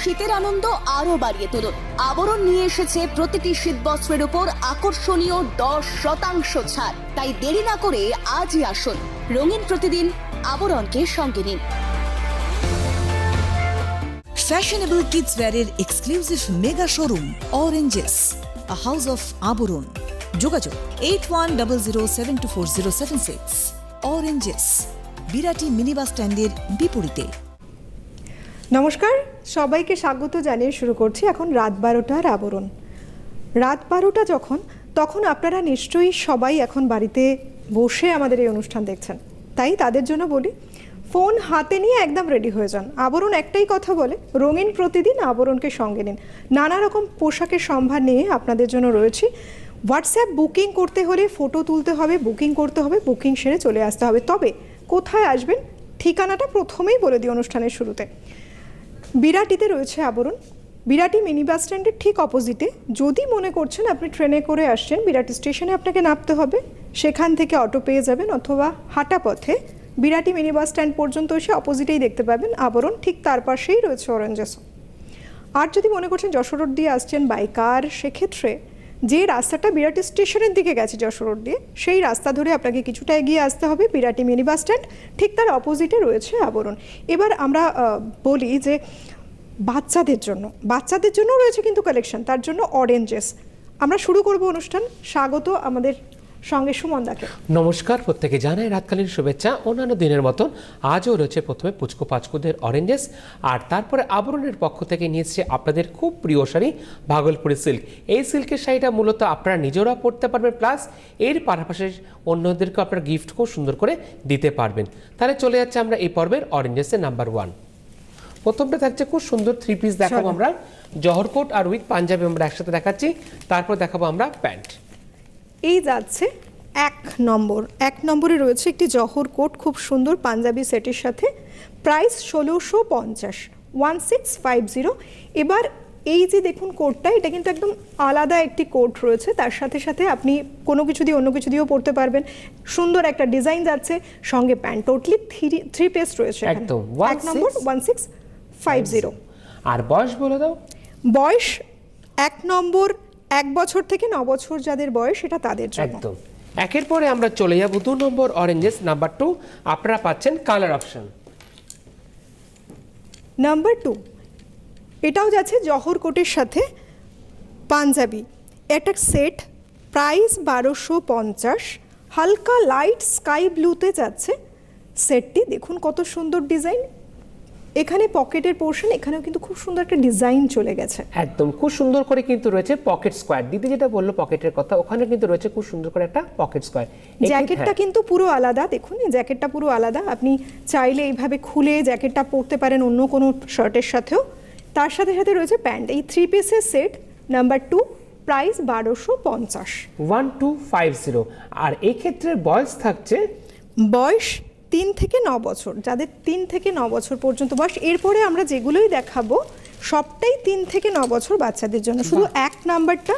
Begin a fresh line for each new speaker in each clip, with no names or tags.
শীতের আনন্দ আরও বাড়িয়ে তুলুন। আবরণ নিয়ে এসেছে প্রতিটি শীত বস্ত্রের উপর আকর্ষণীয় দশ শতাংশ ছাড়। তাই দেরি না করে আজই আসুন। রঙিন প্রতিদিন আবরণকে সঙ্গে নিন।
Fashionable kids ওয়্যারের exclusive mega showroom Oranges a house of Abaran যোগাযোগ eight one double zero seven two four zero seven six Oranges Birati mini bus স্ট্যান্ডের বিপরীতে।
নমস্কার, সবাইকে স্বাগত জানিয়ে শুরু করছি এখন রাত বারোটার আবরণ। রাত বারোটা যখন, তখন আপনারা নিশ্চয়ই সবাই এখন বাড়িতে বসে আমাদের এই অনুষ্ঠান দেখছেন। তাই তাদের জন্য বলি, ফোন হাতে নিয়ে একদম রেডি হয়ে যান। আবরণ একটাই কথা বলে, রঙিন প্রতিদিন আবরণকে সঙ্গে নিন। নানা রকম পোশাকের সম্ভার নিয়ে আপনাদের জন্য রয়েছি। হোয়াটসঅ্যাপ বুকিং করতে হলে ফটো তুলতে হবে বুকিং করতে হবে বুকিং সেরে চলে আসতে হবে। তবে কোথায় আসবেন, ঠিকানাটা প্রথমেই বলে দিই অনুষ্ঠানের শুরুতে। বিরাটিতে রয়েছে আবরণ। বিরাটি মিনি বাস স্ট্যান্ডের ঠিক অপোজিটে। যদি মনে করছেন আপনি ট্রেনে করে আসছেন, বিরাটি স্টেশনে আপনাকে নামতে হবে। সেখান থেকে অটো পেয়ে যাবেন অথবা হাঁটা পথে। বিরাটি মিনি বাস স্ট্যান্ড পর্যন্ত এসে অপোজিটেই দেখতে পাবেন আবরণ। ঠিক তার পাশেই রয়েছে অরেঞ্জেস আর যদি মনে করছেন যশোর রোড দিয়ে আসছেন বাইকার সেক্ষেত্রে যে রাস্তাটা বিরাটি স্টেশনের দিকে গেছে যশোর রোড দিয়ে, সেই রাস্তা ধরে আপনাকে কিছুটা এগিয়ে আসতে হবে। বিরাটি মিনি বাস স্ট্যান্ড, ঠিক তার অপোজিটে রয়েছে আবরণ। এবার আমরা বলি যে বাচ্চাদের জন্য বাচ্চাদের জন্য রয়েছে কিন্তু কালেকশন তার জন্য অরেঞ্জেস আমরা শুরু করব অনুষ্ঠান। স্বাগত আমাদের সঙ্গে সুমন সুমনদাকে
নমস্কার প্রত্যেকে জানাই রাতকালীন শুভেচ্ছা। অন্যান্য দিনের মতন আজও রয়েছে প্রথমে পুচকো পাচকুদের অরেঞ্জেস আর তারপরে আবরণের পক্ষ থেকে নিয়েছে আপনাদের খুব প্রিয় শাড়ি ভাগলপুরি সিল্ক এই সিল্কের শাড়িটা মূলত আপনারা নিজেরা পরতে পারবেন প্লাস এর পাশাপাশি অন্যদেরকে আপনারা গিফট খুব সুন্দর করে দিতে পারবেন। তাহলে চলে যাচ্ছে আমরা এই পর্বের অরেঞ্জেসের নাম্বার ওয়ান প্রথমটা থাকছে খুব সুন্দর থ্রি পিস দেখাবো আমরা। জহরকোট আর উইথ পাঞ্জাবি আমরা একসাথে দেখাচ্ছি। তারপর দেখাবো আমরা প্যান্ট।
এই যাচ্ছে এক নম্বর। এক নম্বরে রয়েছে একটি জহর কোট খুব সুন্দর পাঞ্জাবি সেটের সাথে। প্রাইস ষোলোশো পঞ্চাশ ওয়ান সিক্স ফাইভ জিরো। এবার এই যে দেখুন কোটটা এটা কিন্তু একদম আলাদা একটি কোট রয়েছে। তার সাথে সাথে আপনি কোনো কিছু দিয়ে অন্য কিছু দিয়েও পরতে পারবেন। সুন্দর একটা ডিজাইন যাচ্ছে সঙ্গে pant totally three three piece রয়েছে
একদম,
এক নম্বর ওয়ান সিক্স ফাইভ জিরো
আর বয়স বলে দাও।
বয়স এক নম্বর এক বছর থেকে ন বছর যাদের বয়স এটা তাদের জন্য।
একদম। একের পরে আমরা চলে যাব দু নম্বর অরেঞ্জেস নাম্বার টু আপনারা পাচ্ছেন কালার অপশন
নাম্বার টু এটাও যাচ্ছে জহর কোটের সাথে পাঞ্জাবি। একটা সেট প্রাইস বারোশো পঞ্চাশ হালকা লাইট স্কাই ব্লুতে যাচ্ছে। সেটটি দেখুন কত সুন্দর ডিজাইন এখানে পকেটের পোর্শন এখানেও কিন্তু খুব সুন্দর একটা ডিজাইন চলে গেছে।
একদম খুব সুন্দর করে কিন্তু রয়েছে পকেট স্কোয়ার দিদি যেটা বলল পকেটের কথা ওখানে কিন্তু রয়েছে খুব সুন্দর করে একটা পকেট স্কোয়ার
জ্যাকেটটা কিন্তু পুরো আলাদা দেখুন জ্যাকেটটা পুরো আলাদা। আপনি চাইলে এইভাবে খুলে জ্যাকেটটা পরতে পারেন অন্য কোনো শার্টের সাথেও। তার সাথে সাথে রয়েছে প্যান্ট এই থ্রি পিসের সেট নাম্বার টু প্রাইস বারোশো পঞ্চাশ।
ওয়ান টু ফাইভ জিরো আর এই ক্ষেত্রে বয়স থাকছে?
বয়স তিন থেকে ন বছর যাদের তিন থেকে ন বছর পর্যন্ত বয়স এরপরে আমরা যেগুলোই দেখাবো সবটাই তিন থেকে ন বছর বাচ্চাদের জন্য। শুধু এক নাম্বারটা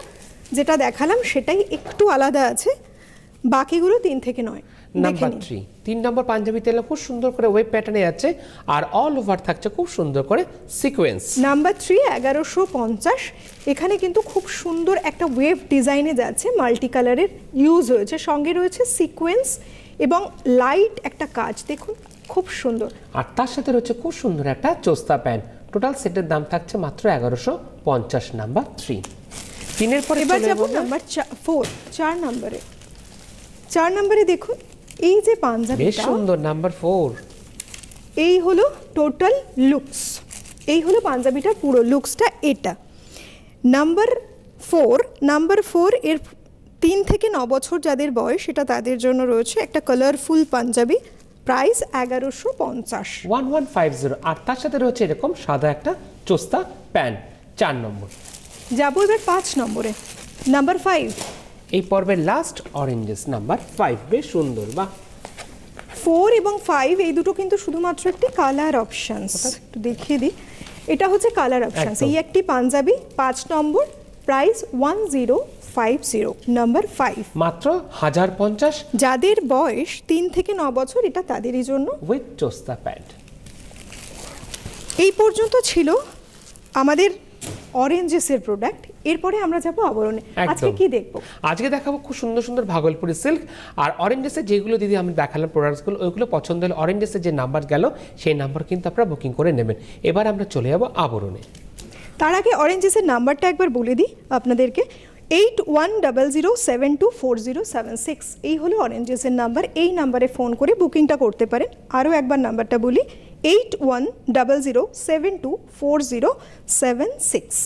যেটা দেখালাম সেটাই একটু আলাদা আছে বাকিগুলো তিন থেকে নয়।
নাম্বার থ্রি তিন নম্বর পাঞ্জাবি তেলে খুব সুন্দর করে ওয়েব প্যাটার্নে যাচ্ছে আর অল ওভার থাকছে খুব সুন্দর করে সিকোয়েন্স
নাম্বার থ্রি এগারোশো পঞ্চাশ। এখানে কিন্তু খুব সুন্দর একটা ওয়েভ ডিজাইনে যাচ্ছে মাল্টি কালারের ইউজ হয়েছে। সঙ্গে রয়েছে সিকোয়েন্স এবং লাইট একটা কাজ দেখুন খুব সুন্দর।
আর তার সাথে রয়েছে খুব সুন্দর একটা চোস্তা প্যান্ট টোটাল সেটের দাম থাকছে মাত্র এগারোশো পঞ্চাশ নাম্বার থ্রি তিনের পরে
এবার যাব নাম্বার ফোর চার নাম্বারে। চার নাম্বারে দেখুন এই যে
পাঞ্জাবি
বেশ
সুন্দর নাম্বার ফোর
এই হলো টোটাল লুকস এই হলো পাঞ্জাবিটার পুরো লুকসটা এটা। নাম্বার ফোর নাম্বার ফোর এর তিন থেকে ন বছর যাদের বয়স সেটা তাদের জন্য রয়েছে একটা কালারফুল পাঞ্জাবি প্রাইস এগারোশো পঞ্চাশ।
ওয়ান ওয়ান ফাইভ জিরো আর তার সাথে রয়েছে এরকম সাদা একটা চোস্তা প্যান্ট চার নম্বর।
যাব এবার পাঁচ নম্বরে। নাম্বার ফাইভ
এই পর্বের লাস্ট অরেঞ্জেস নাম্বার ফাইভ বেশ সুন্দর বা
ফোর এবং ফাইভ এই দুটো কিন্তু শুধুমাত্র একটি কালার অপশানস একটু দেখিয়ে দিই। এটা হচ্ছে কালার অপশানস এই একটি পাঞ্জাবি পাঁচ নম্বর price one zero five zero number five
মাত্র হাজার পঞ্চাশ
যাদের বয়স তিন থেকে ন বছর এটা তাদেরই জন্য।
উইথ চোস্তা প্যান্ট
এই পর্যন্ত ছিল আমাদের অরেঞ্জেসের প্রোডাক্ট এরপরে আমরা যাব আবরণে। আজকে কি দেখব?
আজকে দেখাবো খুব সুন্দর সুন্দর ভাগলপুরি সিল্ক আর অরেঞ্জেসের যেগুলো দিদি আমি দেখালাম প্রোডাক্টসগুলো ওইগুলো পছন্দ হলে অরেঞ্জেসের যে নাম্বার গেল সেই নাম্বার কিন্তু আপনারা বুকিং করে নেবেন। এবার আমরা চলে যাব আবরণে।
তার আগে অরেঞ্জেসের নাম্বারটা একবার বলে দিই আপনাদেরকে। Eight one double zero seven two four zero seven six এই হলো অরেঞ্জেসের নাম্বার এই নাম্বারে ফোন করে বুকিংটা করতে পারেন। আরও একবার নাম্বারটা বলি। Eight one double zero seven two four zero seven six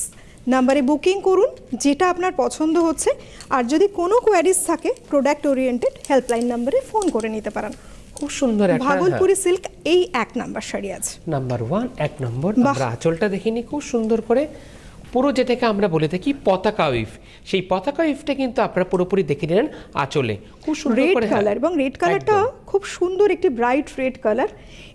নাম্বারে বুকিং করুন যেটা আপনার পছন্দ হচ্ছে। আর যদি কোনো কোয়ারিজ থাকে প্রোডাক্ট ওরিয়েন্টেড হেল্পলাইন নাম্বারে ফোন করে নিতে পারেন।
খুব সুন্দর হ্যাঁ,
ভাগলপুরি সিল্ক এই এক নাম্বার শাড়ি আছে।
নাম্বার ওয়ান এক নম্বর। আমরা আঁচলটা দেখিনি। খুব সুন্দর করে পুরো যেটাকে আমরা বলে থাকি পতাকা উইফ সেই পতাকা উইফটা কিন্তু আপনারা পুরোপুরি দেখে নিলেন আঁচলে। খুব সুন্দর
রেড কালার এবং রেড কালারটা খুব সুন্দর একটি ব্রাইট রেড কালার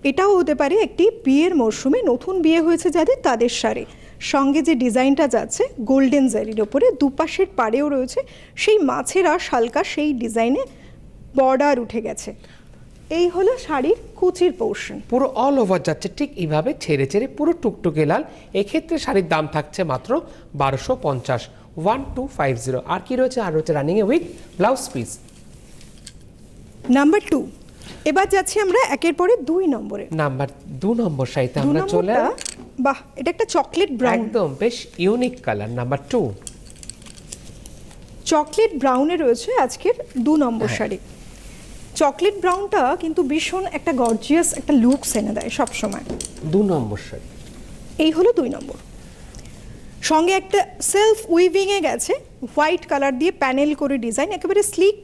এটাও হতে পারে একটি বিয়ের মরশুমে নতুন বিয়ে হয়েছে যাদের তাদের শাড়ি। সঙ্গে যে ডিজাইনটা যাচ্ছে গোল্ডেন জারির ওপরে দুপাশের পাড়েও রয়েছে সেই মাছেরা শালকা সেই ডিজাইনে বর্ডার উঠে গেছে। এই হলো শাড়ির কুচির পোর্শন
পুরো অল ওভার যাচ্ছে ঠিক এইভাবে ছেড়ে ছেড়ে পুরো টুকটুকে লাল। এক্ষেত্রে শাড়ির দাম থাকছে মাত্র বারোশো পঞ্চাশ ওয়ান টু ফাইভ জিরো আর কি রয়েছে? আর রয়েছে রানিংয়ে with blouse piece
number two এবার যাচ্ছি আমরা একের পরে দুই নম্বরে।
নাম্বার দু নম্বর শাড়িতে আমরা চলে
বাহ এটা একটা চকলেট ব্রাউন
একদম বেশ unique colour number two
chocolate ব্রাউনে রয়েছে আজকের দু নম্বর
হ্যাঁ।
শাড়ি। চকলেট ব্রাউনটা কিন্তু ভীষণ একটা গর্জিয়াস একটা লুকস এনে দেয় সব সময়
দু নম্বর শাড়ি।
এই হলো দুই নম্বর। সঙ্গে একটা সেলফ উইভিংয়ে গেছে হোয়াইট কালার দিয়ে প্যানেল করে ডিজাইন একেবারে স্লিক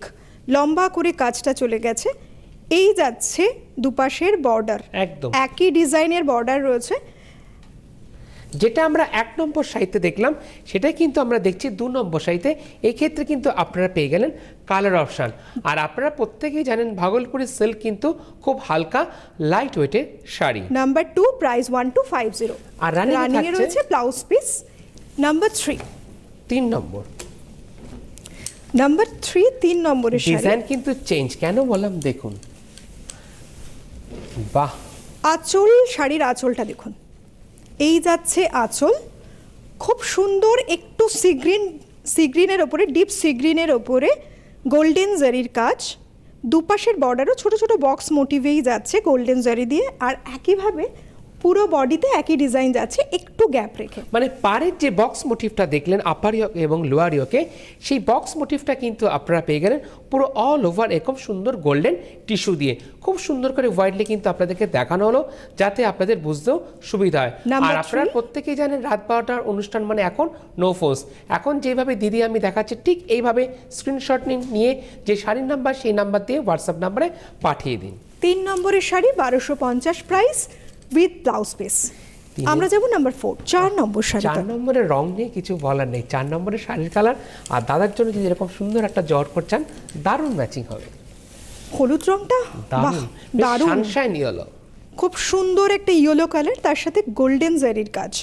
লম্বা করে কাজটা চলে গেছে। এই যাচ্ছে দুপাশের বর্ডার
একদম।
একই ডিজাইনের বর্ডার রয়েছে।
যেটা আমরা এক নম্বর সাহিত্যে দেখলাম সেটাই কিন্তু আমরা দেখছি দু নম্বর সাহিত্যে। এক্ষেত্রে কিন্তু আপনারা পেয়ে গেলেন কালার অপশান। আর আপনারা প্রত্যেকেই জানেন ভাগলপুরের সিল্ক কিন্তু খুব হালকা লাইট ওয়েটের sari.
Number two price one two five zero
আর এ
রয়েছে ব্লাউজ পিস নাম্বার থ্রি
তিন নম্বর।
নাম্বার থ্রি তিন নম্বরের
ডিজাইন কিন্তু চেঞ্জ কেন বললাম? দেখুন। বাহ।
আঁচল শাড়ির আঁচলটা দেখুন। এই যাচ্ছে আঁচল। খুব সুন্দর একটু সিগ্রিন, সিগ্রিনের ওপরে, ডিপ সিগ্রিনের ওপরে গোল্ডেন জারির কাজ। দুপাশের বর্ডারও ছোট ছোট বক্স মোটিভেই যাচ্ছে গোল্ডেন জারি দিয়ে। আর একইভাবে পুরো বডিতে একই ডিজাইন যাচ্ছে একটু গ্যাপ রেখে।
মানে পাড়ের যে বক্স মোটিভটা দেখলেন আপার ইয়ক এবং লোয়ার ইয়কে সেই বক্স মোটিভটা কিন্তু আপনারা পেয়ে গেলেন পুরো অল ওভার এরকম সুন্দর গোল্ডেন টিস্যু দিয়ে। খুব সুন্দর করে ওয়াইডলি কিন্তু আপনাদেরকে দেখানো হলো যাতে আপনাদের বুঝতেও সুবিধা হয়। আর আপনারা প্রত্যেকেই জানেন রাত বারোটার অনুষ্ঠান মানে এখন নো ফোর্স এখন যেভাবে দিদি আমি দেখাচ্ছি ঠিক এইভাবে স্ক্রিনশট নিয়ে যে শাড়ির নাম্বার সেই নাম্বার দিয়ে হোয়াটসঅ্যাপ নাম্বারে পাঠিয়ে দিন।
তিন নম্বরের শাড়ি বারোশো পঞ্চাশ প্রাইস উইথ ব্লাউজ পিস আমরা যাব নাম্বার ফোর চার নম্বর
চার নম্বরের রং নিয়ে কিছু বলার নেই চার নম্বরের শাড়ির কালার আর দাদার জন্য যদি এরকম সুন্দর একটা জট করছেন দারুণ ম্যাচিং হবে।
হলুদ রংটা? বাহ
দারুণ। সানশাইন ইয়েলো
খুব সুন্দর একটা ইয়েলো কালার তার সাথে গোল্ডেন জারির কাজ।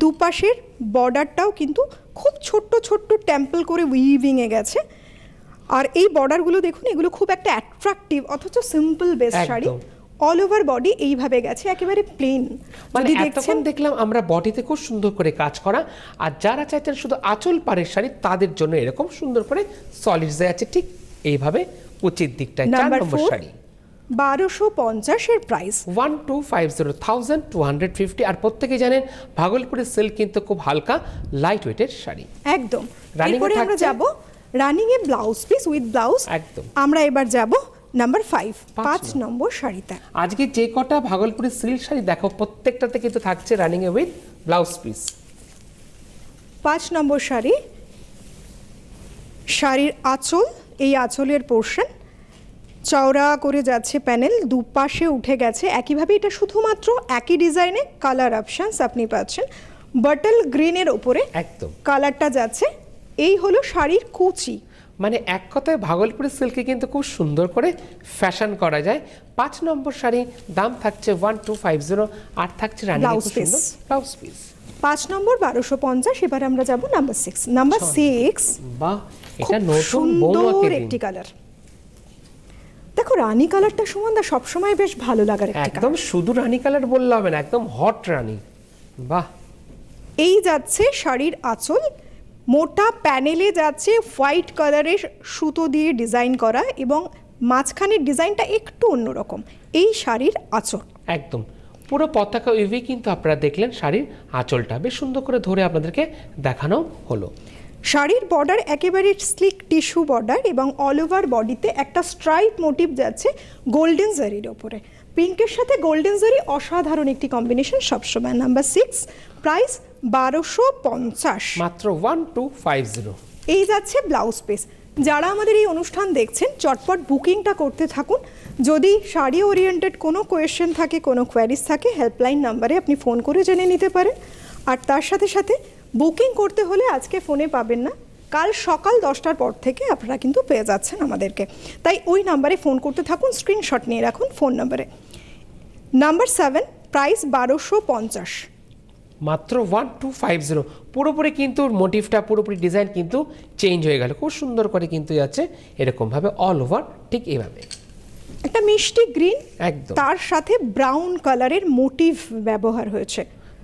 দুপাশের বর্ডারটাও কিন্তু খুব ছোট্ট ছোট্ট টেম্পল করে উইভিংয়ে গেছে। আর এই বর্ডারগুলো দেখুন এগুলো খুব একটা অ্যাট্রাকটিভ অথচ simple base sari. All over body এইভাবে গেছে একেবারে প্লেন
মানে
দেখছেন
দেখলাম আমরা বডিতে খুব সুন্দর করে কাজ করা আর যারা চাইছেন শুধু আঁচল পাড়ের শাড়ি তাদের জন্য এরকম সুন্দর করে সলিড আছে ঠিক এইভাবে উচিত দিকটায়। চার
নম্বর
শাড়ি।
বারোশো পঞ্চাশের price
one two five zero thousand two hundred fifty আর প্রত্যেকে জানেন ভাগলপুরের সিল্ক কিন্তু খুব হালকা লাইট ওয়েটের শাড়ি।
একদম। এরপরে আমরা যাব running a blouse piece with blouse
একদম।
আমরা এবার যাব নাম্বার ফাইভ
পাঁচ
নম্বর শাড়িতে
আজকে যে কটা ভাগলপুরের সিল্ক শাড়ি দেখো প্রত্যেকটাতে কিন্তু থাকছে রানিংয়ে উইথ ব্লাউজ পিস
পাঁচ নম্বর শাড়ি শাড়ির আঁচল এই আঁচলের পোর্শন চওড়া করে যাচ্ছে প্যানেল দুপাশে উঠে গেছে। একইভাবে এটা শুধুমাত্র একই ডিজাইনে কালার অপশানস আপনি পাচ্ছেন। বাটল গ্রিনের ওপরে
একদম।
কালারটা যাচ্ছে। এই হলো শাড়ির কুচি।
মানে এক কথায় ভাগলপুরের সিল্কে কিন্তু খুব সুন্দর করে ফ্যাশন করা যায়। পাঁচ নম্বর শাড়ি দাম থাকছে ওয়ান টু ফাইভ জিরো আর থাকছে রানি ব্লাউজ পিস
পাঁচ নম্বর বারোশো পঞ্চাশ এবার আমরা যাব নাম্বার সিক্স নাম্বার সিক্স
বাহ এটা নতুন
সুন্দর একটি কালার দেখো রানী কালারটা সুমন্দা সবসময় বেশ ভালো লাগার একটি
একদম শুধু রানী কালার বললে হবে না একদম হট রানী। বাহ।
এই যাচ্ছে শাড়ির আঁচল। মোটা প্যানেলে যাচ্ছে হোয়াইট কালারের সুতো দিয়ে ডিজাইন করা এবং মাঝখানের ডিজাইনটা একটু অন্যরকম। এই শাড়ির আঁচল।
একদম। পুরো পতাকা উইভি কিন্তু আপনারা দেখলেন শাড়ির আঁচলটা। বেশ সুন্দর করে ধরে আপনাদেরকে দেখানো হলো।
শাড়ির বর্ডার একেবারে স্লিক টিস্যু বর্ডার এবং অল ওভার বডিতে একটা স্ট্রাইপ মোটিভ যাচ্ছে গোল্ডেন জারির ওপরে। পিঙ্কের সাথে গোল্ডেন জারি অসাধারণ একটি কম্বিনেশন সবসময়। নাম্বার সিক্স প্রাইস বারোশো পঞ্চাশ।
মাত্র ওয়ান টু ফাইভ জিরো।
এই যাচ্ছে ব্লাউজ পিস। যারা আমাদের এই অনুষ্ঠান দেখছেন চটপট বুকিংটা করতে থাকুন। যদি শাড়ি ওরিয়েন্টেড কোনো কোয়েশ্চেন থাকে কোনো কোয়ারিজ থাকে হেল্পলাইন নাম্বারে আপনি ফোন করে জেনে নিতে পারেন। আর তার সাথে সাথে বুকিং করতে হলে আজকে ফোনে পাবেন না। কাল সকাল দশটার পর থেকে আপনারা কিন্তু পেয়ে যাচ্ছেন আমাদেরকে। তাই ওই নাম্বারে ফোন করতে থাকুন স্ক্রিনশট নিয়ে রাখুন ফোন নাম্বারে নাম্বার সেভেন প্রাইস বারোশো পঞ্চাশ।
মাত্র ওয়ান টু ফাইভ জিরো পুরোপুরি কিন্তু মোটিভটা পুরোপুরি ডিজাইন কিন্তু চেঞ্জ হয়ে গেল। খুব সুন্দর করে কিন্তু যাচ্ছে। এরকমভাবে অল ওভার ঠিক এইভাবে
একটা মিষ্টি গ্রিন
একদম।
তার সাথে ব্রাউন কালারের মোটিভ ব্যবহার হয়েছে।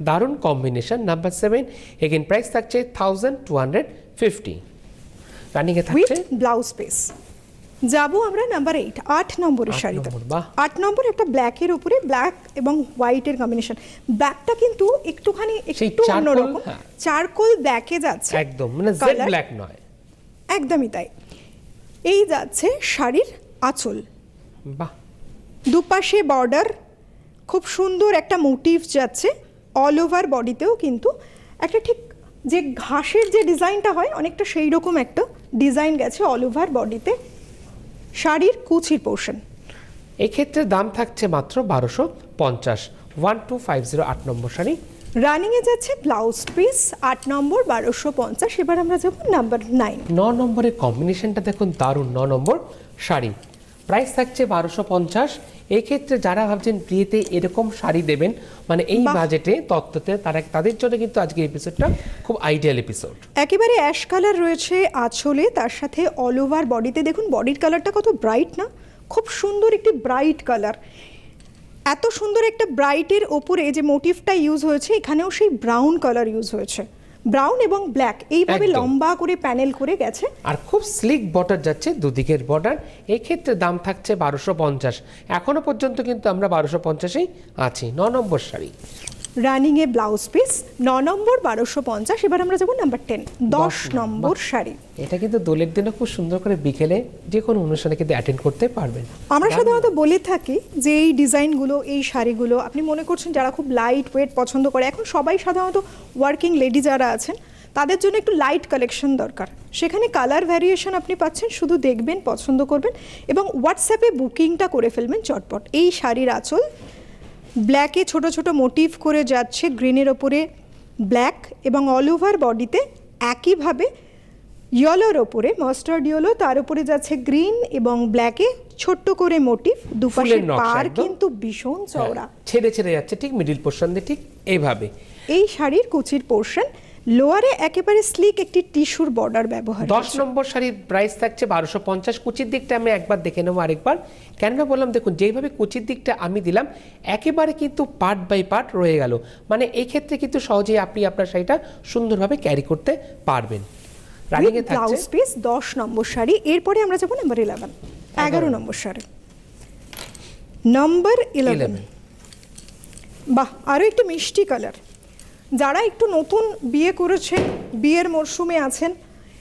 দারুণ combination number seven again price থাকছে থাউজেন্ড টু হান্ড্রেড ফিফটি রানিংয়ে থাকছে
ব্লাউজ পিস যাব আমরা নাম্বার এইট আট নম্বরের শাড়িতে আট নম্বর একটা ব্ল্যাকের উপরে ব্ল্যাক এবং হোয়াইটের কম্বিনেশন ব্ল্যাকটা কিন্তু একটুখানি একটু অন্যরকম। চারকোল ব্ল্যাকে যাচ্ছে।
একদম মানে জেড ব্ল্যাক নয়।
একদমই তাই। এই যাচ্ছে শাড়ির আঁচল।
বাহ।
দুপাশে বর্ডার খুব সুন্দর একটা মোটিভ যাচ্ছে। অল ওভার বডিতেও কিন্তু একটা ঠিক যে ঘাসের যে ডিজাইনটা হয় অনেকটা সেই রকম একটা ডিজাইন গেছে অল ওভার বডিতে শাড়ির কুচির পোর্শন।
এক্ষেত্রে দাম থাকছে মাত্র বারোশো পঞ্চাশ। ওয়ান টু ফাইভ জিরো আট নম্বর শাড়ি।
রানিংয়ে যাচ্ছে ব্লাউজ পিস আট নম্বর বারোশো পঞ্চাশ। এবার আমরা যাব নাম্বার নাইন
ন নম্বরের কম্বিনেশনটা দেখুন দারুণ। ন নম্বর শাড়ি। প্রাইস থাকছে বারোশো পঞ্চাশ। এক্ষেত্রে যারা ভাবছেন বিয়েতে এরকম শাড়ি দেবেন মানে এই বাজেটে তত্ত্বতে তারা তাদের জন্য কিন্তু আজকের এপিসোডটা খুব আইডিয়াল এপিসোড
একেবারে অ্যাশ কালার রয়েছে আঁচলে তার সাথে অল ওভার বডিতে দেখুন বডির কালারটা কত ব্রাইট না? খুব সুন্দর একটি ব্রাইট কালার এত সুন্দর একটা ব্রাইটের ওপরে যে মোটিভটা ইউজ হয়েছে এখানেও সেই ব্রাউন কালার ইউজ হয়েছে। ব্রাউন এবং ব্ল্যাক এইভাবে লম্বা করে প্যানেল করে গেছে।
আর খুব স্লিক বর্ডার যাচ্ছে দুদিকের বর্ডার এক্ষেত্রে ক্ষেত্রে দাম থাকছে বারোশো পঞ্চাশ। এখনও পর্যন্ত কিন্তু আমরা বারোশো পঞ্চাশেই আছি। ন নম্বর sari.
Running a blouse piece ন নম্বর বারোশো পঞ্চাশ এবার আমরা যাব নাম্বার টেন দশ নম্বর শাড়ি।
এটা কিন্তু দোলের দিনে খুব সুন্দর করে বিকেলে যে কোনো অনুষ্ঠানে কিন্তু অ্যাটেন্ড করতে পারবেন।
আমরা সাধারণত বলে থাকি যে এই ডিজাইনগুলো এই শাড়িগুলো আপনি মনে করছেন যারা খুব লাইট ওয়েট পছন্দ করে এখন সবাই সাধারণত ওয়ার্কিং লেডি যারা আছেন তাদের জন্য একটু লাইট কালেকশন দরকার। সেখানে কালার ভ্যারিয়েশন আপনি পাচ্ছেন শুধু দেখবেন পছন্দ করবেন এবং হোয়াটসঅ্যাপে বুকিংটা করে ফেলবেন চটপট। এই শাড়ির আঁচল ব্ল্যাকে ছোট ছোট মোটিভ করে যাচ্ছে গ্রিনের ওপরে ব্ল্যাক এবং অল ওভার বডিতে একইভাবে ইয়েলোর ওপরে মাস্টার্ড ইয়েলো তার উপরে যাচ্ছে গ্রিন এবং ব্ল্যাকে ছোট্ট করে মোটিভ
দুপাশে
পার কিন্তু ভীষণ চওড়া।
হ্যাঁ, ছেড়ে ছেড়ে যাচ্ছে ঠিক মিডিল পোর্শন দিয়ে ঠিক এইভাবে।
এই শাড়ির কুচির পোর্শন লোয়ারে একেবারে স্লিক একটি টিস্যুর বর্ডার ব্যবহার
দশ নম্বর শাড়ির প্রাইস থাকছে বারোশো পঞ্চাশ। কুচির দিকটা আমি একবার দেখে নেব আরেকবার। কেননা বললাম দেখুন যেইভাবে কুচির দিকটা আমি দিলাম একেবারে কিন্তু পার্ট বাই পার্ট রয়ে গেল। মানে এই ক্ষেত্রে কিন্তু সহজেই আপনি আপনার শাড়িটা সুন্দরভাবে ক্যারি করতে পারবেন। থাকছে।
ব্লাউজ পিস দশ নম্বর শাড়ি। এরপরে আমরা যাব নাম্বার ইলেভেন এগারো। নম্বর শাড়ি। নম্বর ইলেভেন
11
বাহ আরও একটু মিষ্টি কালার যারা একটু নতুন বিয়ে করেছেন বিয়ের মরশুমে আছেন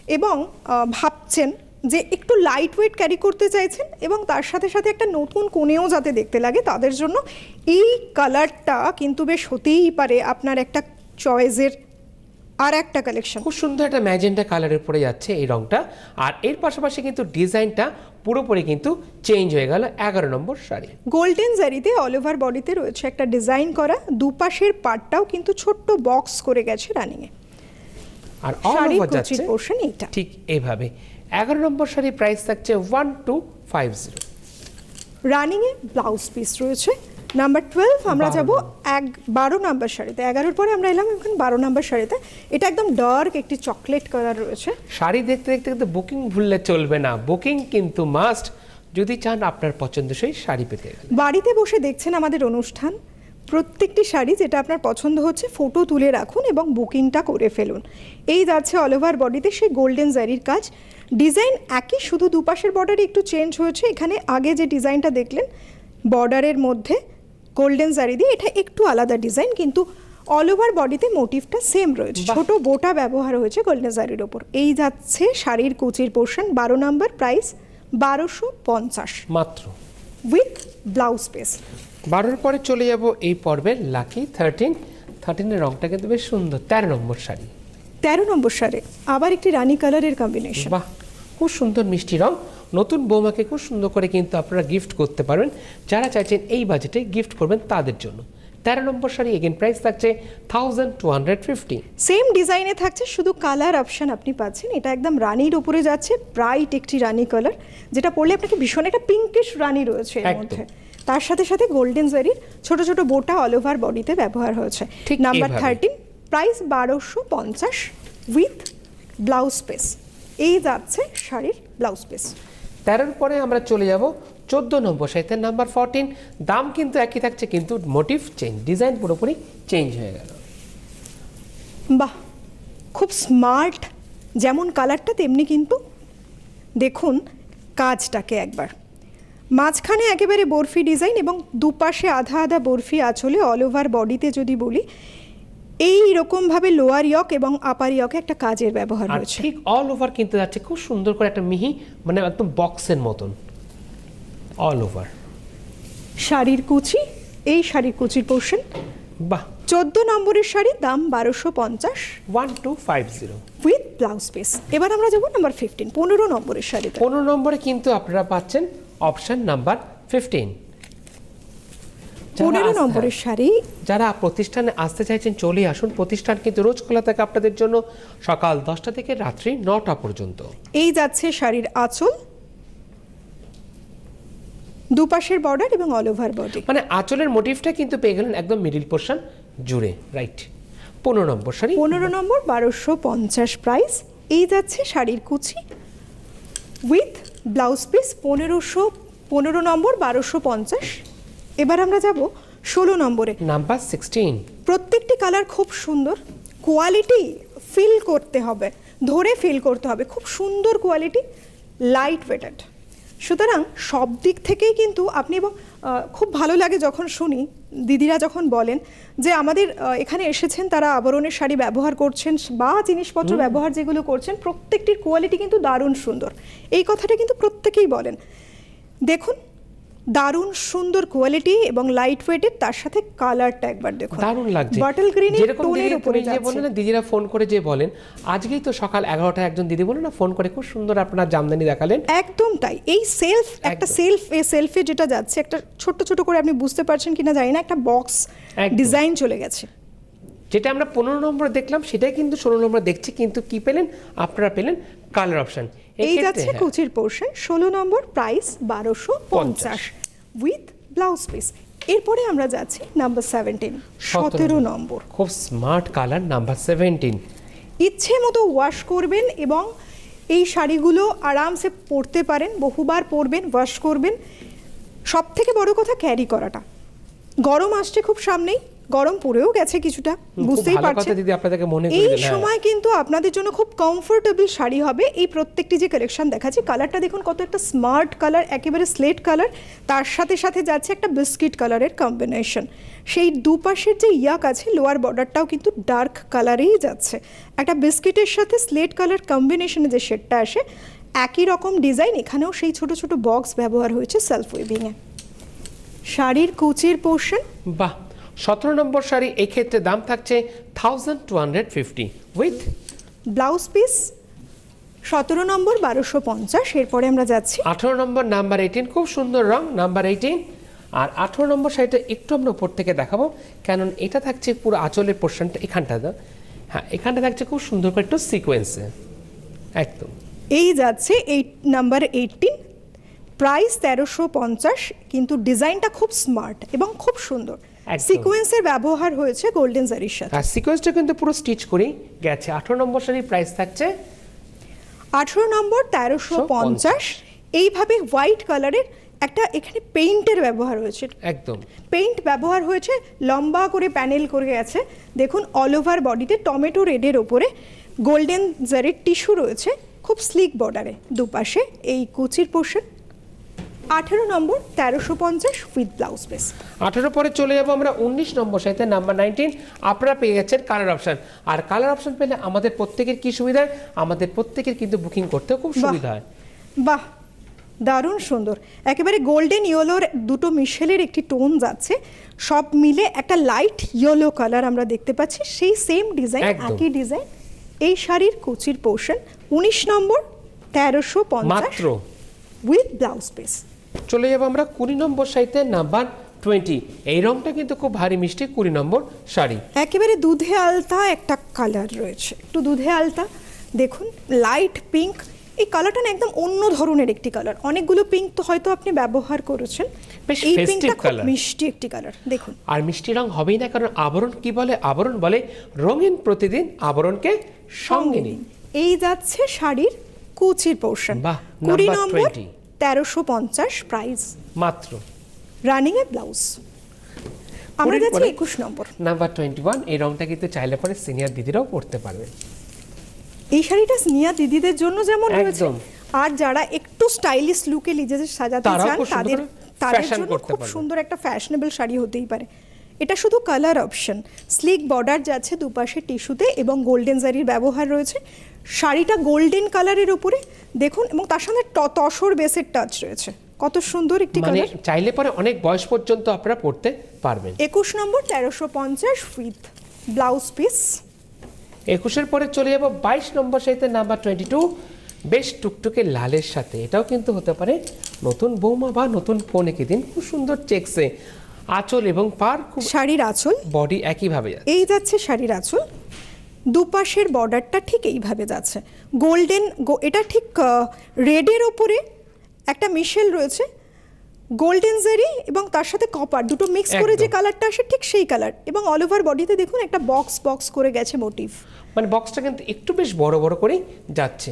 এবং ভাবছেন যে একটু লাইট ওয়েট ক্যারি করতে চাইছেন এবং তার সাথে সাথে একটা নতুন কোণেও যাতে দেখতে লাগে, তাদের জন্য এই কালারটা কিন্তু বেশ হতেই পারে আপনার একটা চয়েসের আর একটা কালেকশন
খুব সুন্দর একটা ম্যাজেন্টা কালারের পরে যাচ্ছে এই রংটা। আর এর পাশাপাশি কিন্তু ডিজাইনটা পুরোপুরি কিন্তু চেঞ্জ হয়ে গেল এগারো নম্বর শাড়ি।
গোল্ডেন জারিতে অল ওভার বডিতে রয়েছে একটা ডিজাইন করা। দুপাশের পার্টটাও কিন্তু ছোট্ট বক্স করে গেছে রানিংয়ে
আর অল ওভার যাচ্ছে
পোর্শন এইটা।
ঠিক এইভাবে এগারো নম্বর শাড়ির প্রাইস থাকছে ওয়ান টু ফাইভ জিরো
রানিংয়ে ব্লাউজ পিস রয়েছে। নাম্বার টুয়েলভ আমরা যাব এক বারো নাম্বার শাড়িতে এগারোর পরে আমরা এলাম এখন বারো নাম্বার শাড়িতে এটা একদম ডার্ক একটি চকলেট কালার রয়েছে।
শাড়ি দেখতে দেখতে কিন্তু বুকিং ভুললে চলবে না। বুকিং কিন্তু মাস্ট যদি চান আপনার পছন্দসই শাড়ি পেতে
বাড়িতে বসে দেখছেন আমাদের অনুষ্ঠান। প্রত্যেকটি শাড়ি যেটা আপনার পছন্দ হচ্ছে ফটো তুলে রাখুন এবং বুকিংটা করে ফেলুন। এই যাচ্ছে অল ওভার বডিতে সেই গোল্ডেন জারির কাজ। ডিজাইন একই শুধু দুপাশের বর্ডারে একটু চেঞ্জ হয়েছে। এখানে আগে যে ডিজাইনটা দেখলেন বর্ডারের মধ্যে গোল্ডেন জারি দিয়ে এটা একটু আলাদা ডিজাইন কিন্তু অল ওভার বডিতে মোটিভটা সেম রয়েছে। ছোট বোটা ব্যবহার হয়েছে গোল্ডেন জারির ওপর। এই যাচ্ছে শাড়ির কুচির পোর্শন বারো নম্বর প্রাইস বারোশো পঞ্চাশ।
মাত্র।
উইথ ব্লাউজ পিস
বারোর পরে চলে যাব এই পর্বের লাকি থার্টিন থার্টিনের রংটা কিন্তু বেশ সুন্দর। তেরো নম্বর শাড়ি।
তেরো নম্বর সারে আবার একটি রানী কালারের কম্বিনেশন
বাহ! খুব সুন্দর মিষ্টি রং। নতুন বৌমাকে খুব সুন্দর করে কিন্তু আপনারা গিফট করতে পারবেন। যারা চাইছেন এই বাজেটে গিফট করবেন তাদের জন্য। তেরো নম্বর শাড়ি এগেন প্রাইস থাকছে thousand two hundred fifty
same ডিজাইনে থাকছে শুধু কালার অপশন আপনি পাচ্ছেন। এটা একদম রানির উপরে যাচ্ছে ব্রাইট একটি রানি কালার যেটা পরলে আপনাকে ভীষণ একটা পিঙ্কিশ রানি রয়েছে এর মধ্যে। তার সাথে সাথে গোল্ডেন জারির ছোট ছোট বোটা অল ওভার বডিতে ব্যবহার হয়েছে।
ঠিক
নাম্বার থার্টিন প্রাইস বারোশো পঞ্চাশ উইথ ব্লাউজ পিস এই যাচ্ছে শাড়ির ব্লাউজ পিস
তেরোর পরে আমরা চলে যাব চোদ্দ নম্বর সাহিত্যে নাম্বার ফোরটিন দাম কিন্তু একই থাকছে, কিন্তু মোটিভ চেঞ্জ ডিজাইন পুরোপুরি চেঞ্জ হয়ে গেল।
বাহ, খুব স্মার্ট যেমন কালারটা তেমনি কিন্তু। দেখুন কাজটাকে একবার। মাঝখানে একেবারে বরফি ডিজাইন এবং দুপাশে আধা আধা বরফি আঁচলে অল ওভার বডিতে যদি বলি এই রকমভাবে লোয়ার ইয়ক এবং আপার ইয়কে একটা কাজের ব্যবহার রয়েছে।
ঠিক অল ওভার কিন্তু যাচ্ছে খুব সুন্দর করে একটা মিহি মানে একদম বক্সের মতন। অল ওভার
শাড়ির কুচি এই শাড়ির কুচির পোর্শন
বাহ।
চোদ্দ নম্বরের শাড়ি দাম বারোশো পঞ্চাশ।
One two five zero
with blouse piece এবার আমরা যাব নাম্বার ফিফটিন পনেরো নম্বরের শাড়িতে।
পনেরো নম্বরে কিন্তু আপনারা পাচ্ছেন অপশন নাম্বার ফিফটিন
পনেরো নম্বরের শাড়ি।
যারা প্রতিষ্ঠানে আসতে চাইছেন চলে আসুন। প্রতিষ্ঠান কিন্তু রোজ খোলা থাকে আপনাদের জন্য সকাল দশটা থেকে রাত্রি নটা পর্যন্ত।
এই যাচ্ছে শাড়ির আঁচল। দুপাশের বর্ডার এবং অল ওভার বডি
মানে আঁচলের মোটিভটা কিন্তু পেয়ে গেলেন একদম মিডিল পোর্শন জুড়ে রাইট পনেরো নম্বর শাড়ি।
পনেরো নম্বর বারোশো পঞ্চাশ প্রাইস এই যাচ্ছে শাড়ির কুচি। উইথ ব্লাউজ পিস পনেরোশো পনেরো নম্বর বারোশো পঞ্চাশ। এবার আমরা যাব ষোলো নম্বরে।
নাম্বার সিক্সটিন
প্রত্যেকটি কালার খুব সুন্দর কোয়ালিটি ফিল করতে হবে ধরে ফিল করতে হবে খুব সুন্দর কোয়ালিটি লাইট ওয়েটেড সুতরাং সব দিক থেকেই কিন্তু আপনি এবং খুব ভালো লাগে যখন শুনি দিদিরা যখন বলেন যে আমাদের এখানে এসেছেন তারা আবরণের শাড়ি ব্যবহার করছেন বা জিনিসপত্র ব্যবহার যেগুলো করছেন প্রত্যেকটির কোয়ালিটি কিন্তু দারুণ সুন্দর। এই কথাটা কিন্তু প্রত্যেকেই বলেন। দেখুন দারুণ সুন্দর কোয়ালিটি এবং লাইট ওয়েটের তার সাথে কালারটা একবার দেখুন।
দারুণ লাগছে।
বটল
যেরকম
টোনের উপরে
যে
যাচ্ছে।
না দিদিরা ফোন করে যে বলেন আজকেই তো সকাল এগারোটায় একজন দিদি বলে না ফোন করে খুব সুন্দর আপনার জামদানি দেখালেন।
একদম তাই এই সেলফ একটা সেলফ এ সেলফে যেটা যাচ্ছে একটা ছোট ছোট করে আপনি বুঝতে পারছেন কিনা জানি না একটা বক্স ডিজাইন চলে গেছে।
যেটা আমরা পনেরো নম্বর দেখলাম সেটাই কিন্তু ষোলো নম্বর দেখছি কিন্তু কি পেলেন? আপনারা পেলেন কালার অপশন
এই যাচ্ছে কুচির পোর্শন ষোলো নম্বর প্রাইস বারোশো পঞ্চাশ উইথ ব্লাউজ পিস। এরপরে আমরা যাচ্ছি নাম্বার সেভেন্টিন সতেরো নম্বর।
খুব স্মার্ট কালার নাম্বার সেভেন্টিন।
ইচ্ছে মতো ওয়াশ করবেন এবং এই শাড়িগুলো আরামসে পরতে পারেন বহুবার পরবেন ওয়াশ করবেন। সব থেকে বড় কথা ক্যারি করাটা। গরম আসছে খুব সামনেই গরম পড়েও গেছে কিছুটা বুঝতেই পারছেন।
দিদি আপনাদেরকে মনে
এই
হ্যাঁ।
সময় কিন্তু আপনাদের জন্য খুব কমফোর্টেবল শাড়ি হবে। এই প্রত্যেকটি যে কালেকশন দেখাচ্ছি কালারটা দেখুন কত একটা স্মার্ট কালার একেবারে স্লেট কালার তার সাথে সাথে যাচ্ছে একটা বিস্কিট কালারের কম্বিনেশন সেই দুপাশের যে ইয়াক আছে লোয়ার বর্ডারটাও কিন্তু ডার্ক কালারেই যাচ্ছে। একটা বিস্কিটের সাথে স্লেট কালার কম্বিনেশনে যে শেডটা আসে একই রকম ডিজাইন এখানেও সেই ছোট ছোট বক্স ব্যবহার হয়েছে সেলফ উইভিংয়ে শাড়ির কুচির পোর্শন
বাহ! সতেরো নম্বর শাড়ি এই ক্ষেত্রে দাম থাকছে thousand two hundred fifty with
blouse piece সতেরো নম্বর বারোশো পঞ্চাশ এরপরে আমরা যাচ্ছি।
আঠারো নম্বর নাম্বার এইটিন খুব সুন্দর রং নাম্বার এইটিন আর আঠারো নম্বর শাড়িটা একটু আমরা উপর থেকে দেখাবো কারণ এটা থাকছে পুরো আঁচলের পোর্শনটা এখানটা হ্যাঁ? এখানটা থাকছে খুব সুন্দর করে একটু সিকোয়েন্সে একদম।
এই যাচ্ছে এইট নাম্বার এইটিন প্রাইস তেরোশো পঞ্চাশ কিন্তু ডিজাইনটা খুব স্মার্ট এবং খুব সুন্দর। সিকোয়েন্সের ব্যবহার হয়েছে গোল্ডেন জারির সাথে।
আর সিকোয়েন্সটা কিন্তু পুরো স্টিচ করেই গেছে। আঠারো নম্বর শাড়ির প্রাইস থাকছে
আঠেরো নম্বর তেরোশো পঞ্চাশ। এইভাবে হোয়াইট কালারের একটা এখানে পেইন্টের ব্যবহার হয়েছে।
একদম।
পেইন্ট ব্যবহার হয়েছে লম্বা করে প্যানেল করে গেছে। দেখুন অল ওভার বডিতে টমেটো রেডের ওপরে গোল্ডেন জারের টিস্যু রয়েছে খুব স্লিক বর্ডারে দুপাশে এই কুচির পোর্শন আঠেরো নম্বর তেরোশো পঞ্চাশ উইথ ব্লাউজ পিস
আঠেরো পরে চলে যাব আমরা উনিশ নম্বর সাথে নাম্বার নাইনটিন আপনারা পেয়ে যাচ্ছেন কালার অপশান আর কালার অপশান পেলে আমাদের প্রত্যেকের কি সুবিধা? আমাদের প্রত্যেকের কিন্তু বুকিং করতে খুব সুবিধা হয়।
বাহ দারুণ সুন্দর। একেবারে গোল্ডেন ইয়েলোর দুটো মিশেলের একটি টোন যাচ্ছে। সব মিলে একটা লাইট ইয়েলো কালার আমরা দেখতে পাচ্ছি। সেই সেম ডিজাইন একই ডিজাইন এই শাড়ির কুচির পোর্শন উনিশ নম্বর তেরোশো পঞ্চাশ উইথ ব্লাউজ পিস
চলে যাব আমরা কুড়ি নম্বর সাইতে নাম্বার টোয়েন্টি এই রংটা কিন্তু খুব ভারী মিষ্টি কুড়ি নম্বর শাড়ি।
একেবারে দুধে আলতা একটা কালার রয়েছে। একটু দুধে আলতা। দেখুন লাইট পিঙ্ক এই কালারটা না একদম অন্য ধরনের একটি কালার অনেকগুলো পিঙ্ক তো হয়তো আপনি ব্যবহার করেছেন।
বেশ
এই পিঙ্কটা খুব মিষ্টি একটি কালার দেখুন।
আর মিষ্টি রং হবেই না কারণ আবরণ কি বলে? আবরণ বলে রঙিন প্রতিদিন আবরণকে সঙ্গে নিন
এই যাচ্ছে শাড়ির কুচির পোর্শন
বাহ,
কুড়ি নম্বর
20
তেরোশো পঞ্চাশ প্রাইস।
মাত্র।
রানিং এ ব্লাউজ আমরা যাচ্ছি একুশ নম্বর।
নাম্বার টোয়েন্টি ওয়ান এই রংটা কিন্তু চাইলে পরে সিনিয়র দিদিরাও পড়তে পারবেন
এই শাড়িটা স্নিয়া দিদিদের জন্য যেমন রয়েছে আর যারা একটু স্টাইলিশ লুকে নিজেদের সাজাতে চান তাদের তাদের জন্য খুব সুন্দর একটা ফ্যাশনেবল শাড়ি হতেই পারে। এটা শুধু কালার অপশন স্লিক বর্ডার যাচ্ছে দুপাশে টিস্যুতে এবং গোল্ডেন জারির ব্যবহার রয়েছে। শাড়িটা গোল্ডেন কালারের উপরে দেখুন এবং তার সঙ্গে তসর বেসের টাচ রয়েছে। কত সুন্দর একটি
মানে চাইলে পরে অনেক বয়স পর্যন্ত আপনারা পড়তে পারবেন।
একুশ নম্বর তেরোশো পঞ্চাশ উইথ ব্লাউজ পিস
একুশের পরে চলে যাব বাইশ নম্বর সাইতে নাম্বার টোয়েন্টি টু বেশ টুকটুকে লালের সাথে। এটাও কিন্তু হতে পারে নতুন বৌমা বা নতুন কনেকে দিন খুব সুন্দর চেকসে আঁচল এবং পার খুব
শাড়ির আঁচল।
বডি একইভাবে
এই যাচ্ছে শাড়ির আঁচল। দুপাশের বর্ডারটা ঠিক এইভাবে যাচ্ছে। গোল্ডেন এটা ঠিক রেডের ওপরে একটা মিশেল রয়েছে গোল্ডেন জারি এবং তার সাথে কপার দুটো মিক্স করে যে কালারটা আসে ঠিক সেই কালার এবং অল ওভার বডিতে দেখুন একটা বক্স বক্স করে গেছে মোটিভ
মানে বক্সটা কিন্তু একটু বেশ বড় বড় করেই যাচ্ছে।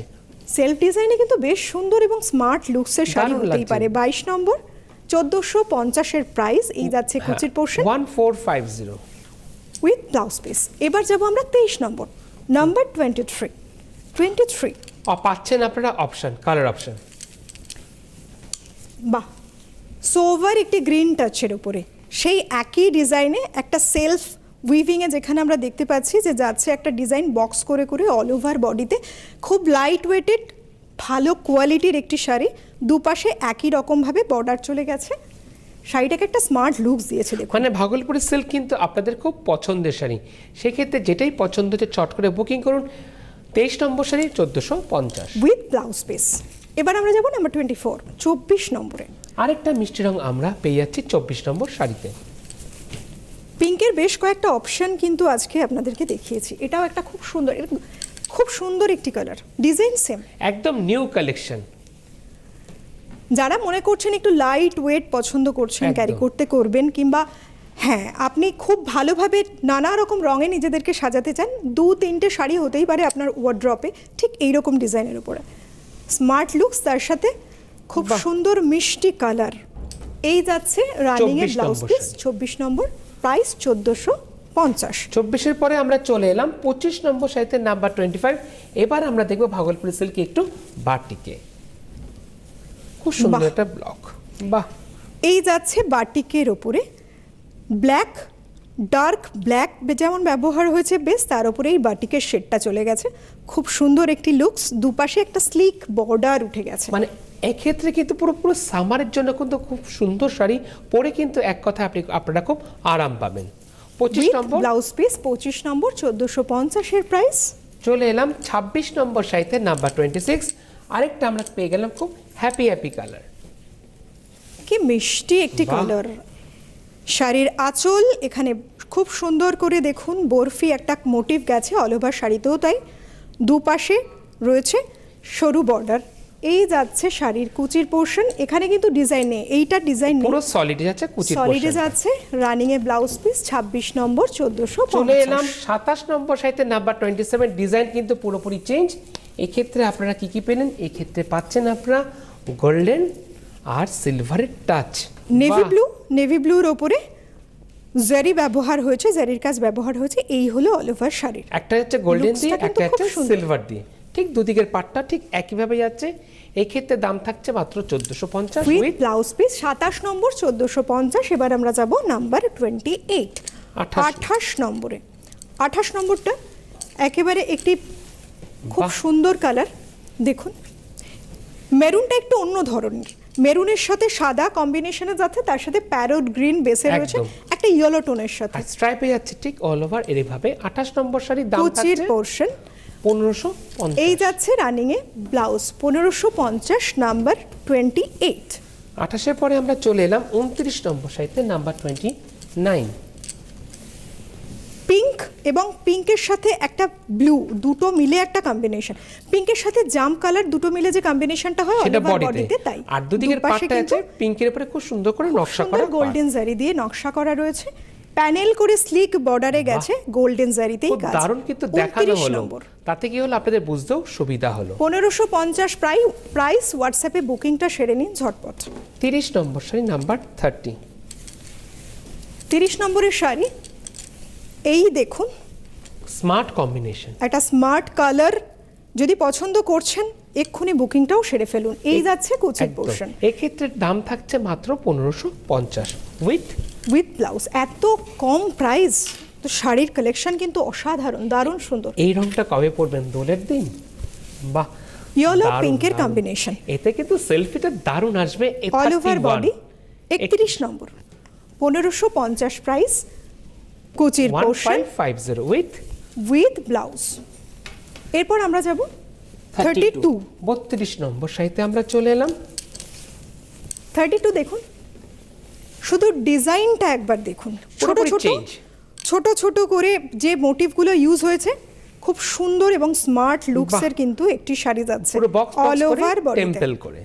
সেলফ ডিজাইনে কিন্তু বেশ সুন্দর এবং স্মার্ট লুকসের শাড়ি হতেই পারে। বাইশ নম্বর চোদ্দোশো পঞ্চাশের প্রাইস এই যাচ্ছে কুচির portion
one four five zero
with blouse piece এবার যাব আমরা তেইশ নম্বর। Number twenty three twenty three
পাচ্ছেন আপনারা অপশন কালার অপশন
বাহ। সোভার একটি গ্রিন টাচের উপরে। সেই একই ডিজাইনে একটা সেলফ উইভিংয়ে যেখানে আমরা দেখতে পাচ্ছি যে যাচ্ছে একটা ডিজাইন বক্স করে করে অল ওভার বডিতে খুব লাইট ওয়েটেড ভালো কোয়ালিটির একটি শাড়ি। দুপাশে একই রকমভাবে বর্ডার চলে গেছে। শাড়িটাকে একটা স্মার্ট লুকস দিয়েছে দেখুন।
মানে ভাগলপুরের সিল্ক কিন্তু আপনাদের খুব পছন্দের শাড়ি। সেক্ষেত্রে যেটাই পছন্দ হচ্ছে চট করে বুকিং করুন। তেইশ নম্বর শাড়ি চোদ্দোশো পঞ্চাশ।
উইথ ব্লাউজ পিস এবার আমরা যাব নাম্বার টোয়েন্টি ফোর চব্বিশ নম্বরে।
আরেকটা মিষ্টি রং আমরা পেয়ে যাচ্ছি চব্বিশ নম্বর শাড়িতে।
পিঙ্কের বেশ কয়েকটা অপশন কিন্তু আজকে আপনাদেরকে দেখিয়েছি। এটাও একটা খুব সুন্দর খুব সুন্দর একটি কালার ডিজাইন সেম
একদম নিউ কালেকশন
যারা মনে করছেন একটু লাইট ওয়েট পছন্দ করছেন ক্যারি করতে করবেন কিংবা হ্যাঁ আপনি খুব ভালোভাবে নানা রকম রঙে নিজেদেরকে সাজাতে চান দু তিনটে শাড়ি হতেই পারে আপনার ওয়ার্ড্রপে ঠিক এইরকম ডিজাইনের উপরে। স্মার্ট লুকস তার সাথে খুব সুন্দর মিষ্টি কালার এই যাচ্ছে রানিং এর ব্লাউজ পিস চব্বিশ নম্বর প্রাইস চোদ্দোশো পঞ্চাশ।
চব্বিশের পরে আমরা চলে এলাম পঁচিশ নম্বর সাহিত্যের নাম্বার টোয়েন্টি ফাইভ এবার আমরা দেখব ভাগলপুরি সিল্কি একটু বাটিকে। খুব সুন্দর। একটা ব্লক বাহ।
এই যাচ্ছে বাটিকের ওপরে। ব্ল্যাক ডার্ক ব্ল্যাক যেমন ব্যবহার হয়েছে বেশ তার উপরে এই বাটিকের শেডটা চলে গেছে। খুব সুন্দর একটি লুকস দুপাশে একটা স্লিক বর্ডার উঠে গেছে।
মানে এক্ষেত্রে কিন্তু পুরো পুরো সামারের জন্য কিন্তু খুব সুন্দর শাড়ি পরে কিন্তু এক কথা আপনি আপনারা খুব আরাম পাবেন। পঁচিশ নম্বর।
ব্লাউজ পিস পঁচিশ নম্বর চোদ্দোশো পঞ্চাশের প্রাইস
চলে এলাম ছাব্বিশ নম্বর সাহিত্যের নাম্বার টোয়েন্টি সিক্স আরেকটা আমরা পেয়ে গেলাম খুব হ্যাপি হ্যাপি কালার
কি মিষ্টি একটি কালার শাড়ির আঁচল এখানে খুব সুন্দর করে দেখুন বরফি একটা মোটিভ গেছে অল ওভার শাড়িতেও তাই। দুপাশে রয়েছে সরু বর্ডার এই যাচ্ছে শাড়ির কুচির পোর্শন এখানে কিন্তু ডিজাইন নেই এইটা ডিজাইন নেই।
পুরো সলিডে যাচ্ছে কুচির
সলিডে যাচ্ছে রানিং এ ব্লাউজ পিস ছাব্বিশ নম্বর চোদ্দশো
চলে এলাম সাতাশ নম্বর সাহিত্যের নাম্বার টোয়েন্টি সেভেন ডিজাইন কিন্তু পুরোপুরি চেঞ্জ এক্ষেত্রে আপনারা কি কি পেলেন? এক্ষেত্রে পাচ্ছেন আপনারা গোল্ডেন আর সিলভারের টাচ
নেভি ব্লু নেভি ব্লুর ওপরে জারি ব্যবহার হয়েছে জারির কাজ ব্যবহার হয়েছে এই হলো অল ওভার শাড়ির।
একটা হচ্ছে গোল্ডেন দিয়ে একটা হচ্ছে সিলভার দিয়ে। ঠিক দুদিকের পাটটা ঠিক একইভাবে যাচ্ছে। এই ক্ষেত্রে দাম থাকছে মাত্র চোদ্দশো পঞ্চাশ
উইথ ব্লাউজ পিস সাতাশ নম্বর চোদ্দোশো পঞ্চাশ। এবার আমরা যাব নাম্বার টোয়েন্টি এইট
আঠাশ।
নম্বরে। আঠাশ নম্বরটা একেবারে একটি খুব সুন্দর কালার দেখুন মেরুনটা একটু অন্য ধরনের। মেরুনের সাথে সাদা কম্বিনেশনে যাচ্ছে তার সাথে প্যারোট গ্রিন বেসে রয়েছে। একটা ইয়েলো টোনের সাথে।
স্ট্রাইপে যাচ্ছে ঠিক অল ওভার এইভাবে আঠাশ নম্বর শাড়ির দাম থাকছে
পোর্শন
পনেরোশো
এই যাচ্ছে রানিং এ ব্লাউজ পনেরোশো পঞ্চাশ নাম্বার টোয়েন্টি এইট
আঠাশের পরে আমরা চলে এলাম উনত্রিশ নম্বর নাম্বার টোয়েন্টি নাইন
পিঙ্ক এবং পিঙ্কের সাথে একটা ব্লু দুটো মিলে একটা কম্বিনেশন পিঙ্কের সাথে জাম কালার দুটো মিলে যে কম্বিনেশনটা হয়
সেটা বডিতে
তাই।
আর দুদিকের আছে পিঙ্কের উপরে খুব সুন্দর করে নকশা করা
গোল্ডেন জারি দিয়ে নকশা করা রয়েছে। প্যানেল করে স্লিক বর্ডারে গেছে গোল্ডেন জারিতেই কাজ।
দারুণ কিন্তু দেখানো হলো। তাতে কি হলো? আপনাদের বুঝতেও সুবিধা হলো।
পনেরোশো পঞ্চাশ প্রাই প্রাইস হোয়াটসঅ্যাপে বুকিংটা সেরে নিন ঝটপট।
তিরিশ নম্বর শাড়ি নাম্বার থার্টি
তিরিশ নম্বরের শাড়ি এই দেখুন।
স্মার্ট কম্বিনেশন
একটা স্মার্ট কালার যদি পছন্দ করছেন এক্ষুনি বুকিংটাও সেরে ফেলুন। এই যাচ্ছে কুচির পোর্শন
এক্ষেত্রে দাম থাকছে মাত্র পনেরোশো পঞ্চাশ। উইথ
উইথ ব্লাউজ এত কম প্রাইস তো শাড়ির কালেকশন কিন্তু অসাধারণ দারুণ সুন্দর।
এই রংটা কবে পরবেন? দোলের দিন? বাহ
ইয়েলো পিঙ্কের কম্বিনেশন
এতে কিন্তু সেলফিটা দারুণ আসবে
অল ওভার বডি একত্রিশ নম্বর। পনেরোশো পঞ্চাশ প্রাইস কুচির portion
five five zero with
with blouse এরপর আমরা যাব থার্টি টু
বত্রিশ নম্বর সাহিত্যে আমরা চলে এলাম।
থার্টি টু দেখুন। শুধু ডিজাইনটা একবার দেখুন। ছোট ছোট ছোট ছোট করে যে মোটিভগুলো ইউজ হয়েছে খুব সুন্দর এবং স্মার্ট লুকসের কিন্তু একটি শাড়ি যাচ্ছে। অল ওভার বডি
টেম্পল করে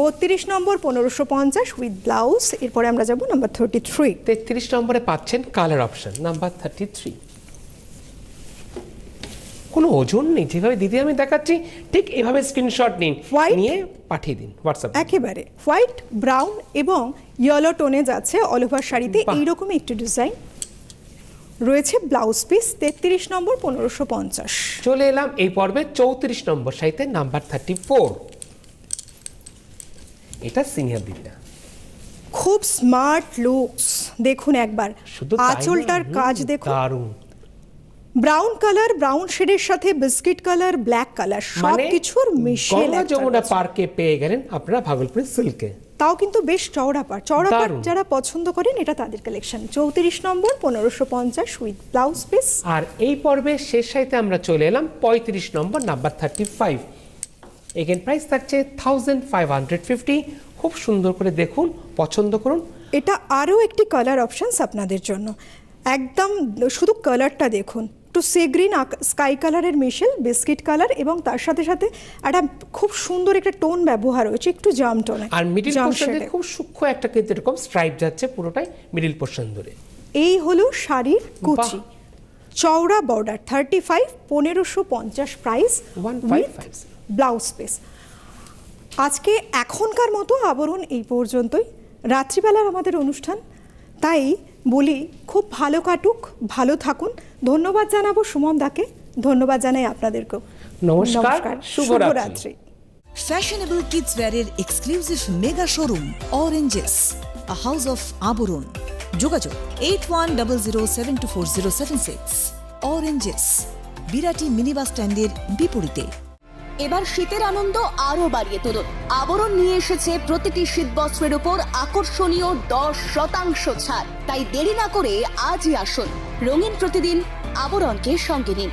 বত্রিশ নম্বর পনেরোশো পঞ্চাশ উইথ ব্লাউজ এরপরে আমরা যাব নাম্বার থার্টি থ্রি
তেত্রিশ নম্বরে পাচ্ছেন colour option number thirty three কোনো ওজন নেই যেভাবে দিদি আমি দেখাচ্ছি ঠিক এভাবে স্ক্রিনশট নিন? নিয়ে পাঠিয়ে দিন হোয়াটসঅ্যাপ
একেবারে। হোয়াইট ব্রাউন এবং ইয়েলো টোনে যাচ্ছে অল ওভার শাড়িতে।
এইরকমই
এইরকম একটি ডিজাইন রয়েছে ব্লাউজ পিস তেত্রিশ নম্বর পনেরোশো পঞ্চাশ।
চলে এলাম এই পর্বে চৌত্রিশ নম্বর সাইতে নাম্বার থার্টি ফোর এটা সিনিয়র দিদিরা।
খুব স্মার্ট লুকস দেখুন একবার।
শুধু
আঁচলটার কাজ দেখুন।
দারুণ।
ব্রাউন কালার ব্রাউন শেডের সাথে বিস্কিট কালার ব্ল্যাক কালার সব কিছুর
গঙ্গা
একটা
যমুনা পার্কে পেয়ে গেলেন আপনারা ভাগলপুরের সিল্কে
তাও কিন্তু বেশ চওড়া পাট চওড়া পাট যারা পছন্দ করেন এটা তাদের কালেকশন চৌত্রিশ নম্বর পনেরোশো পঞ্চাশ উইথ ব্লাউজ পিস
আর এই পর্বের শেষ সাইতে আমরা চলে এলাম পঁয়ত্রিশ নম্বর number thirty five again price থাকছে থাউজেন্ড ফাইভ হান্ড্রেড ফিফটি খুব সুন্দর করে দেখুন পছন্দ করুন।
এটা আরও একটি কালার অপশনস আপনাদের জন্য। একদম শুধু কালারটা দেখুন। একটু সে গ্রিন স্কাই কালারের মিশেল বিস্কিট কালার এবং তার সাথে সাথে একটা খুব সুন্দর একটা টোন ব্যবহার হয়েছে একটু জাম টোনে
আর মিডিল পোর্শনে খুব সূক্ষ্ম একটা কিন্তু এরকম স্ট্রাইপ যাচ্ছে পুরোটাই মিডিল পোর্শন ধরে।
এই হলো শাড়ির কুচি। চওড়া বর্ডার থার্টি ফাইভ পনেরোশো পঞ্চাশ প্রাইস
1550
ব্লাউজ পিস আজকে এখনকার মতো আবরণ এই পর্যন্তই। রাত্রিবেলার আমাদের অনুষ্ঠান তাই বলি খুব ভালো কাটুক ভালো থাকুন। ধন্যবাদ জানাব সুমন দাকে। ধন্যবাদ জানাই আপনাদেরকেও।
নমস্কার, শুভরাত্রি।
Fashionable kids ওয়্যারের exclusive mega showroom Oranges a house of Abaran যোগাযোগ eight one double zero seven two four zero seven six Oranges Birati mini bus স্ট্যান্ডের বিপরীতে।
এবার শীতের আনন্দ আরও বাড়িয়ে তুলুন। আবরণ নিয়ে এসেছে প্রতিটি শীত বস্ত্রের উপর আকর্ষণীয় দশ শতাংশ ছাড়। তাই দেরি না করে আজই আসুন। রঙিন প্রতিদিন আবরণকে সঙ্গে নিন।